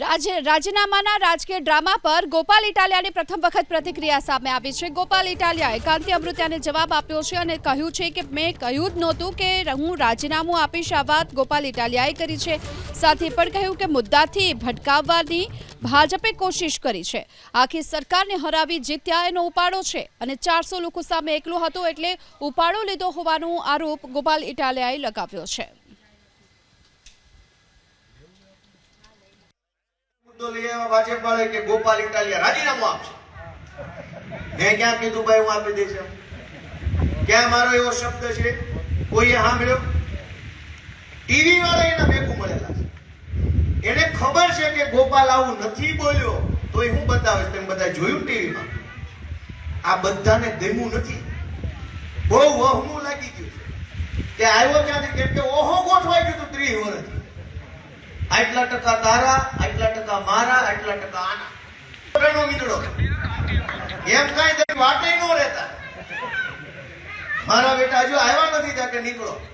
રાજ- રાજીનામાના રાજકીય ડ્રામા પર ગોપાલ ઇટાલિયાની પ્રથમ વખત પ્રતિક્રિયા સામે આવી છે. ગોપાલ ઇટાલિયાએ કાંતિ અમૃત્યાને જવાબ આપ્યો છે અને કહ્યું છે કે મેં કહ્યું જ નહોતું કે હું રાજીનામું આપીશ. આ વાત ગોપાલ ઇટાલિયાએ કરી છે. સાથે પણ કહ્યું કે મુદ્દાથી ભટકાવવાની ભાજપે કોશિશ કરી છે. આખી સરકારને હરાવી જીત્યા એનો ઉપાડો છે અને ચારસો લોકો સામે એકલો હતો એટલે ઉપાડો લીધો હોવાનો આરોપ ગોપાલ ઇટાલિયાએ લગાવ્યો છે. ક્યાં મારો એવો શબ્દ છે? કોઈએ સાંભળ્યો? ટીવી વાળા મળેલા છે. એને ખબર છે કે ગોપાલ આવું નથી બોલ્યો, તોય હું બતાવે તેમ બધા જોયું ટીવીમાં? આ બધાને ગમ્યું નથી. બહુ વહમું લાગી ગયું છે. કે આવ્યો ક્યાંથી? કેમ કે ઓહો ગોઠવાઈ ગયું હતું ત્રીસ વર્ષથી. આટલા ટકા તારા આટલા ટકા મારા આટલા ટકા આના ઘણો મીંદડો એમ કાંઈ તેની વાટે ન રહેતા મારા બેટા હજુ આવ્યા નથી ત્યાં કે નીકળો